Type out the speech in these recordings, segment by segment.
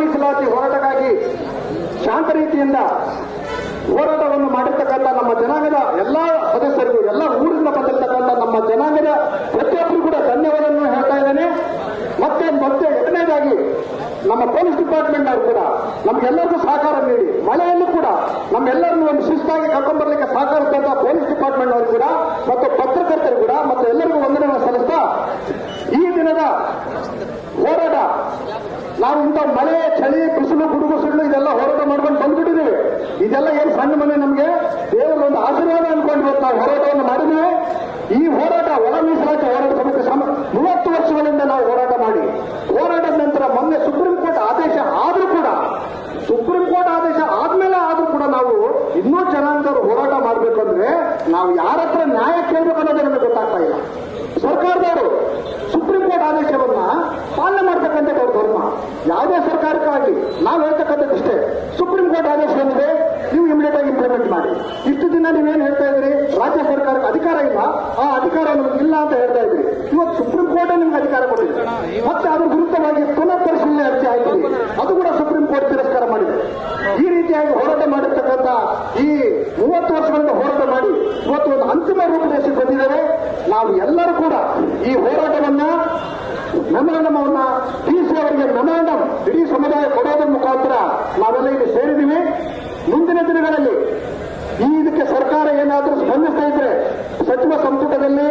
ಮೀಸಲಾತಿ ಹೋರಾಟಕ್ಕಾಗಿ ಶಾಂತ ರೀತಿಯಿಂದ ಹೋರಾಟವನ್ನು ಮಾಡಿರ್ತಕ್ಕಂಥ ನಮ್ಮ ಜನಾಂಗದ ಎಲ್ಲಾ ಸದಸ್ಯರಿಗೂ, ಎಲ್ಲ ಊರಿಂದ ಬಂದಿರತಕ್ಕಂಥ ನಮ್ಮ ಜನಾಂಗದ ಪ್ರತಿಯೊಬ್ಬರು ಕೂಡ ಧನ್ಯವಾದವನ್ನು ಹೇಳ್ತಾ ಇದ್ದೇನೆ. ಮತ್ತೆ ಮತ್ತೆ ಎರಡನೇದಾಗಿ ನಮ್ಮ ಪೊಲೀಸ್ ಡಿಪಾರ್ಟ್ಮೆಂಟ್ ಅವರು ಕೂಡ ನಮ್ಗೆಲ್ಲರಿಗೂ ಸಹಕಾರ ನೀಡಿ ಮಳೆಯಲ್ಲೂ ಕೂಡ ನಮ್ಮೆಲ್ಲರನ್ನು ಒಂದು ಶಿಸ್ತಾಗಿ ಕರ್ಕೊಂಡ್ಬರ್ಲಿಕ್ಕೆ ಸಹಕರಿಸಿದಂತ ಪೊಲೀಸ್ ಡಿಪಾರ್ಟ್ಮೆಂಟ್ ಅವರು ಕೂಡ, ಮತ್ತು ಪತ್ರಕರ್ತರು ಕೂಡ, ಮತ್ತು ಎಲ್ಲರಿಗೂ ವಂದನೆಗಳನ್ನು ಸಲ್ಲಿಸ್ತಾ ಈ ದಿನದ ಹೋರಾಟ ಇಂಥ ಮಳೆ, ಚಳಿ, ಬಿಸಿಲು, ಗುಡುಗು ಸಿಡ್ಲು ಇದೆಲ್ಲ ಹೋರಾಟ ಮಾಡ್ಕೊಂಡು ಬಂದ್ಬಿಟ್ಟಿದ್ದೀವಿ. ಇದೆಲ್ಲ ಏನು ಸಣ್ಣ ಮನೆ ನಮಗೆ? ದೇವರ ಒಂದು ಆಶೀರ್ವಾದ ಅನ್ಕೊಂಡು ಇವತ್ತು ನಾವು ಹೋರಾಟವನ್ನು ಮಾಡಿದ್ವಿ. ಈ ಹೋರಾಟ ಒಳ ಮೀಸಲಾತಿ ಹೋರಾಟ ಸಮಿತಿ ಸಮ ಮೂವತ್ತು ವರ್ಷಗಳಿಂದ ನಾವು ಹೋರಾಟ ಮಾಡಿ. ಹೋರಾಟದ ನಂತರ ಮೊನ್ನೆ ಸುಪ್ರೀಂ ಕೋರ್ಟ್ ಆದೇಶ ಆದ್ರೂ ಕೂಡ, ಸುಪ್ರೀಂ ಕೋರ್ಟ್ ಆದೇಶ ಆದ್ಮೇಲೆ ಆದ್ರೂ ಕೂಡ ನಾವು ಇನ್ನೂ ಜನಾಂಗದವರು ಹೋರಾಟ ಮಾಡಬೇಕು ಅಂದ್ರೆ ನಾವು ಯಾರತ್ರ ನ್ಯಾಯ ಕೇಳಬೇಕು ಅನ್ನೋದು ನಮಗೆ ಗೊತ್ತಾಗ್ತಾ ಇಲ್ಲ ಸರ್ಕಾರದವರು ಸುಪ್ರೀಂ ಕೋರ್ಟ್ ಆದೇಶವನ್ನ ಪಾಲನೆ ಮಾಡ್ತಕ್ಕಂಥದ್ದು ಅವ್ರ ಧರ್ಮ ಯಾವುದೇ ಸರ್ಕಾರಕ್ಕಾಗಲಿ, ನಾವು ಹೇಳ್ತಕ್ಕಂಥದ್ದಿಷ್ಟೇ. ಸುಪ್ರೀಂ ಕೋರ್ಟ್ ಆದೇಶ ಬಂದಿದೆ, ನೀವು ಇಮಿಡಿಯೇಟ್ ಆಗಿ ಇಂಪ್ಲಿಮೆಂಟ್ ಮಾಡಿ. ಇಷ್ಟು ದಿನ ನೀವೇನು ಹೇಳ್ತಾ ಇದ್ರಿ ರಾಜ್ಯ ಸರ್ಕಾರಕ್ಕೆ ಅಧಿಕಾರ ಇಲ್ಲ. ಆ ಅಧಿಕಾರ ನಮ್ಗೆ ಇಲ್ಲ ಅಂತ ಹೇಳ್ತಾ ಇದ್ರಿ ಇವತ್ತು ಸುಪ್ರೀಂ ಕೋರ್ಟ್ ನಿಮ್ಗೆ ಅಧಿಕಾರ ಕೊಟ್ಟಿದೆ. ಮತ್ತೆ ಅದ್ರ ವಿರುದ್ಧವಾಗಿ ಪುನಃ ಪರಿಶೀಲನೆ ಅರ್ಜಿ ಹಾಕಿದ್ರಿ ಅದು ಕೂಡ ಸುಪ್ರೀಂ ಕೋರ್ಟ್ ತಿರಸ್ಕಾರ ಮಾಡಿದೆ. ಈ ರೀತಿಯಾಗಿ ಹೋರಾಟ ಮಾಡಿರ್ತಕ್ಕಂಥ ಈ ಮೂವತ್ತು ವರ್ಷಗಳಿಂದ ಹೋರಾಟ ಮಾಡಿ ಇವತ್ತು ಒಂದು ಅಂತಿಮ ರೂಪದೇಶಕ್ಕೆ ಬಂದಿದ್ದೇವೆ ನಾವು ಎಲ್ಲರೂ ಕೂಡ ಈ ಹೋರಾಟವನ್ನ ಇಡೀ ಸಮುದಾಯ ಕೊಡೋದ್ರ ಮುಖಾಂತರ ನಾವೆಲ್ಲ ಇಲ್ಲಿ ಸೇರಿದ್ದೀವಿ. ಮುಂದಿನ ದಿನಗಳಲ್ಲಿ ಈ ಇದಕ್ಕೆ ಸರ್ಕಾರ ಏನಾದರೂ ಸ್ಪಂದಿಸ್ತಾ ಇದ್ರೆ ಸಚಿವ ಸಂಪುಟದಲ್ಲಿ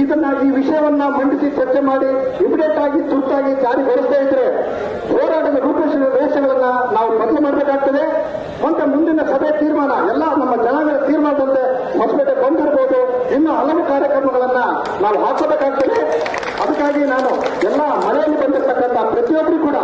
ಇದನ್ನ ಈ ವಿಷಯವನ್ನ ಮಂಡಿಸಿ ಚರ್ಚೆ ಮಾಡಿ ಇಮಿಡಿಯೇಟ್ ಆಗಿ ತುರ್ತಾಗಿ ಜಾರಿಗೊಳಿಸ್ತಾ ಇದ್ರೆ ಹೋರಾಟದ ರೂಪೇಶ ರೇಷೆಗಳನ್ನ ನಾವು ಬದಲು ಮಾಡಬೇಕಾಗ್ತದೆ. ಮತ್ತೆ ಮುಂದಿನ ಸಭೆ ತೀರ್ಮಾನ, ಎಲ್ಲ ನಮ್ಮ ಜನಗಳ ತೀರ್ಮಾನದಂತೆ ಹೊಸಪೇಟೆ ಬಂದಿರಬಹುದು ಇನ್ನು ಹಲವು ಕಾರ್ಯಕ್ರಮಗಳನ್ನ ನಾವು ಹಾಕಬೇಕಾಗ್ತದೆ ಅದಕ್ಕಾಗಿ ನಾನು ಎಲ್ಲ ಮನೆಯಲ್ಲಿ ಬಂದಿರತಕ್ಕಂಥ ಪ್ರತಿಯೊಬ್ಬರು ಕೂಡ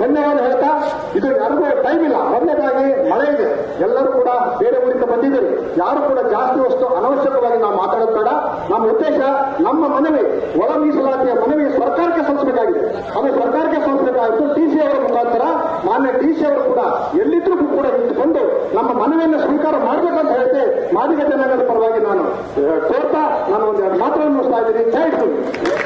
ಧನ್ಯವಾದ ಹೇಳ್ತಾ, ಇದು ಯಾರಿಗೂ ಟೈಮ್ ಇಲ್ಲ. ಮೊದಲನೇದಾಗಿ, ಮಳೆ ಇದೆ. ಎಲ್ಲರೂ ಕೂಡ ಬೇರೆ ಊರಿಂದ ಬಂದಿದ್ದೀರಿ. ಯಾರು ಕೂಡ ಜಾಸ್ತಿ ವಸ್ತು ಅನವಶ್ಯಕವಾಗಿ ನಾವು ಮಾತಾಡೋದು ಬೇಡ. ನಮ್ಮ ಉದ್ದೇಶ, ನಮ್ಮ ಮನವಿ ಒಳ ಮೀಸಲಾತಿಯ ಮನವಿ ಸರ್ಕಾರಕ್ಕೆ ಸಲ್ಲಿಸಬೇಕಾಗಿದೆ. ಅದು ಸರ್ಕಾರಕ್ಕೆ ಸಲ್ಲಿಸಬೇಕಾಗಿತ್ತು. ಟಿಸಿ ಅವರ ಮುಖಾಂತರ, ಮಾನ್ಯ ಟಿಸಿ ಅವರು ಕೂಡ ಎಲ್ಲಿದ್ರೂ ಕೂಡ ನಿಂತುಕೊಂಡು ನಮ್ಮ ಮನವಿಯನ್ನು ಸ್ವೀಕಾರ ಮಾಡಬೇಕಂತ ಹೇಳ್ತೆ ಮಾದಿಗತೆ ನಗರದ ಪರವಾಗಿ ನಾನು ಕೋರ್ತಾ ನಾನು ಒಂದು ಮಾತ್ರವನ್ನು ಮುಗಿಸ್ತಾ ಇದ್ದೀನಿ.